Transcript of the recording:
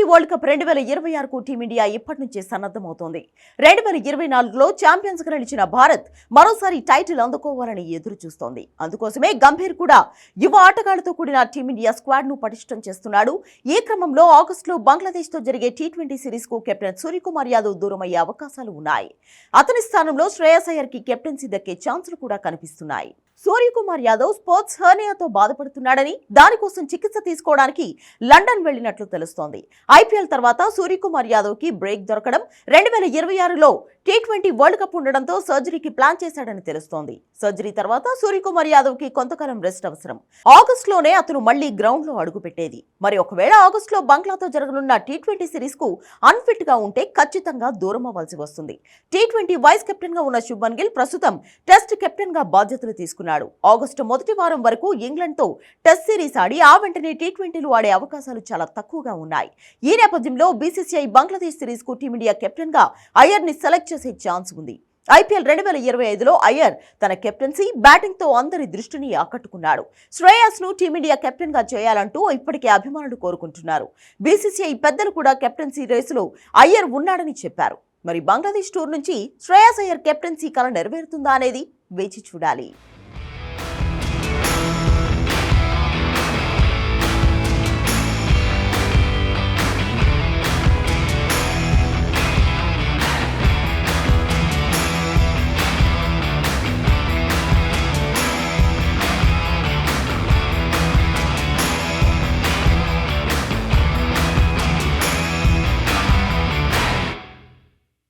Twenty world cup రెండు వేల ఇరవై ఆరుకు టీమిండియా ఇప్పటి నుంచే సన్నద్ధమవుతోంది. రెండు వేల ఇరవై నాలుగులో ఛాంపియన్స్గా నిలిచిన భారత్ మరోసారి టైటిల్ అందుకోవాలని ఎదురు చూస్తోంది అందుకోసమే గంభీర్ కూడా యువ ఆటగాళ్ళతో కూడిన టీమిండియా స్క్వాడ్ను పటిష్టం చేస్తున్నాడు. ఈ క్రమంలో ఆగస్టులో బంగ్లాదేశ్తో జరిగే టీ ట్వంటీ సిరీస్కు కెప్టెన్ సూర్యకుమార్ యాదవ్ దూరమయ్యే అవకాశాలు ఉన్నాయి. అతని స్థానంలో శ్రేయస్ అయ్యర్కి కెప్టెన్సీ దక్కే ఛాన్సులు కూడా కనిపిస్తున్నాయి. సూర్యకుమార్ యాదవ్ స్పోర్ట్స్ హర్నియాతో బాధపడుతున్నాడని దానికోసం చికిత్స తీసుకోవడానికి లండన్ వెళ్ళినట్లు తెలుస్తోంది. ఐపీఎల్ తర్వాత సూర్యకుమార్ యాదవ్కి బ్రేక్ దొరకడం రెండు వేల ఇరవై ఆరులో టీ ట్వంటీ వరల్డ్ కప్ ఉండడంతో సర్జరీకి ప్లాన్ చేశాడని తెలుస్తోంది. సర్జరీ తర్వాత సూర్యకుమార్ యాదవ్కి కొంతకాలం రెస్ట్ అవసరం. ఆగస్టులోనే అతను మళ్ళీ గ్రౌండ్లో అడుగుపెట్టేది. మరి ఒకవేళ ఆగస్టులో బంగ్లాతో జరగనున్న టీ ట్వంటీ సిరీస్కు అన్ఫిట్గా ఉంటే ఖచ్చితంగా దూరం అవ్వాల్సి వస్తుంది. టీ ట్వంటీ వైస్ కెప్టెన్గా ఉన్న శుభన్ గిల్ ప్రస్తుతం టెస్ట్ కెప్టెన్గా బాధ్యతలు తీసుకున్నాడు. ఆగస్టు మొదటి వారం వరకు ఇంగ్లాండ్తో టెస్ట్ సిరీస్ ఆడి ఆ వెంటనే టీ ట్వంటీలు ఆడే అవకాశాలు చాలా తక్కువగా ఉన్నాయి. ఈ నేపథ్యంలో బీసీసీఐ బంగ్లాదేశ్ సిరీస్కు టీమిండియా కెప్టెన్గా అయ్యర్ని సెలెక్ట్ చేసే ఛాన్స్ ఉంది. ఐపీఎల్ రెండు వేల ఇరవై ఐదులో అయ్యర్ తన కెప్టెన్సీ బ్యాటింగ్తో అందరి దృష్టిని ఆకట్టుకున్నాడు. శ్రేయస్ను టీమిండియా కెప్టెన్గా చేయాలంటూ ఇప్పటికే అభిమానులు కోరుకుంటున్నారు. బీసీసీఐ పెద్దలు కూడా కెప్టెన్సీ రేసులో అయ్యర్ ఉన్నాడని చెప్పారు. మరి బంగ్లాదేశ్ టూర్ నుంచి శ్రేయస్ అయ్యర్ కెప్టెన్సీ కళ నెరవేరుతుందా అనేది వేచి చూడాలి.